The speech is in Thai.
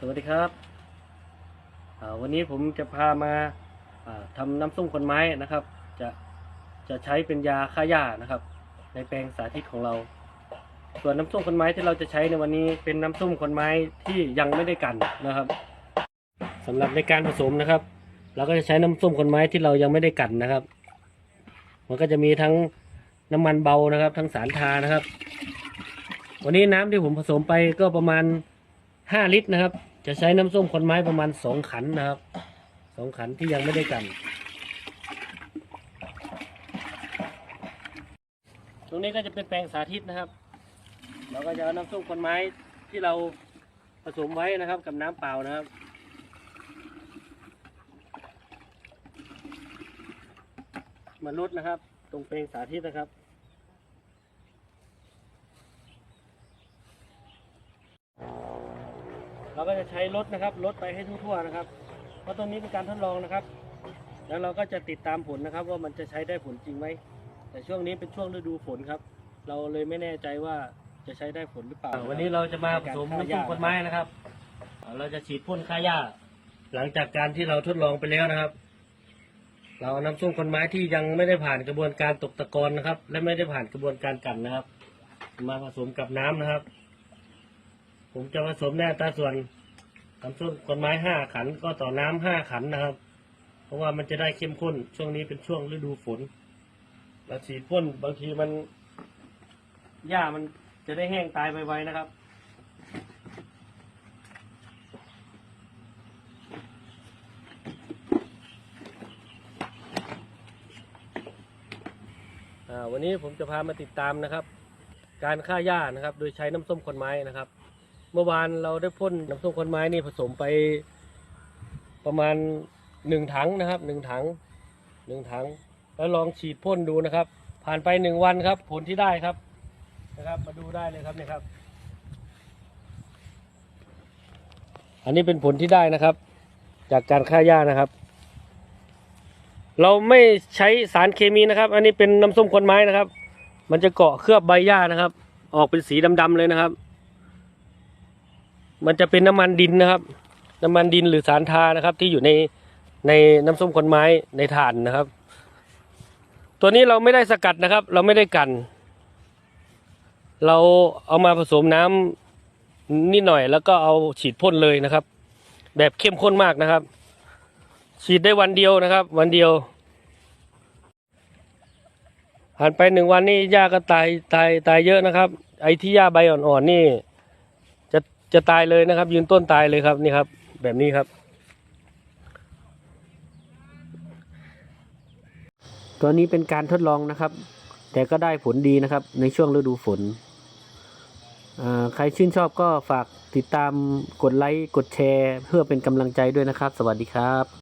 สวัสดีครับวันนี้ผมจะพามาอ่าทำน้ำส้มคนไม้นะครับ จะจะใช้เป็นยาฆ่าหญ้านะครับ ในแปลงสาธิตของเรา ส่วนน้ำส้มคนไม้ที่เราจะใช้ในวันนี้เป็นน้ำส้มคนไม้ที่ยังไม่ได้กันนะครับสำหรับในการผสมนะครับ เราก็จะใช้น้ำส้มคนไม้ที่เรายังไม่ได้กันนะครับ มันก็จะมีทั้งน้ำมันเบานะครับ ทั้งสารทานะครับ วันนี้น้ำที่ผมผสมไปก็ประมาณ ห้าลิตรนะครับ จะใช้น้ำส้มคนไม้ประมาณสองขันนะครับสองขันที่ยังไม่ได้กัน ตรงนี้ก็จะเป็นแปลงสาธิตนะครับ เราก็จะเอาน้ำส้มคนไม้ที่เราผสมไว้นะครับกับน้ำเปล่านะครับมาลดนะครับ ตรงแปลงสาธิตนะครับ เราก็จะใช้รถนะครับรถไปให้ทั่วๆนะครับ เพราะตรงนี้เป็นการทดลองนะครับ แล้วเราก็จะติดตามผลนะครับ ว่ามันจะใช้ได้ผลจริงไหมแต่ช่วงนี้เป็นช่วงฤดูฝนครับ เราเลยไม่แน่ใจว่าจะใช้ได้ผลหรือเปล่า วันนี้เราจะมาผสมน้ำส้มคนไม้นะครับ เราจะฉีดพ่นฆ่าหญ้า หลังจากการที่เราทดลองไปแล้วนะครับ เราเอาน้ำส้มคนไม้ที่ยังไม่ได้ผ่านกระบวนการตกตะกอนนะครับ และไม่ได้ผ่านกระบวนการกันนะครับ มาผสมกับน้ำนะครับ ผมจะผสมแน่ตราส่วนน้ำส้มคนไม้ห้าขันก็ต่อน้ำห้าขันนะครับ เพราะว่ามันจะได้เข้มข้น ช่วงนี้เป็นช่วงฤดูฝนเราฉีดพ่นบางทีมันหญ้ามันจะได้แห้งตายไปไวนะครับ วันนี้ผมจะพามาติดตามนะครับ การฆ่าหญ้านะครับ โดยใช้น้ำส้มคนไม้นะครับ เมื่อวานเราได้พ่นน้ำส้มคนไม้นี่ผสมไปประมาณหนึ่งถังนะครับหนึ่งถังหนึ่งถัง แล้วลองฉีดพ่นดูนะครับ ผ่านไปหนึ่งวันครับ ผลที่ได้ครับนะครับ มาดูได้เลยครับเนี่ยครับ อันนี้เป็นผลที่ได้นะครับ จากการฆ่าหญ้านะครับ เราไม่ใช้สารเคมีนะครับ อันนี้เป็นน้ำส้มคนไม้นะครับ มันจะเกาะเคลือบใบหญ้านะครับ ออกเป็นสีดำๆเลยนะครับ มันจะเป็นน้ำมันดินนะครับ น้ำมันดินหรือสารทานะครับ ที่อยู่ในในน้ำส้มคนไม้ในถ่านนะครับ ตัวนี้เราไม่ได้สกัดนะครับ เราไม่ได้กันเราเอามาผสมน้ำนิดหน่อย แล้วก็เอาฉีดพ่นเลยนะครับ แบบเข้มข้นมากนะครับ ฉีดได้วันเดียวนะครับ วันเดียวผ่านไปหนึ่งวันนี่หญ้าก็ตายตายตายเยอะนะครับ ไอ้ที่หญ้าใบอ่อนๆนี่ จะตายเลยนะครับ ยืนต้นตายเลยครับนี่ครับ แบบนี้ครับ ตัวนี้เป็นการทดลองนะครับ แต่ก็ได้ผลดีนะครับ ในช่วงฤดูฝนใครชื่นชอบก็ฝากติดตามกดไลค์กดแชร์ เพื่อเป็นกำลังใจด้วยนะครับ สวัสดีครับ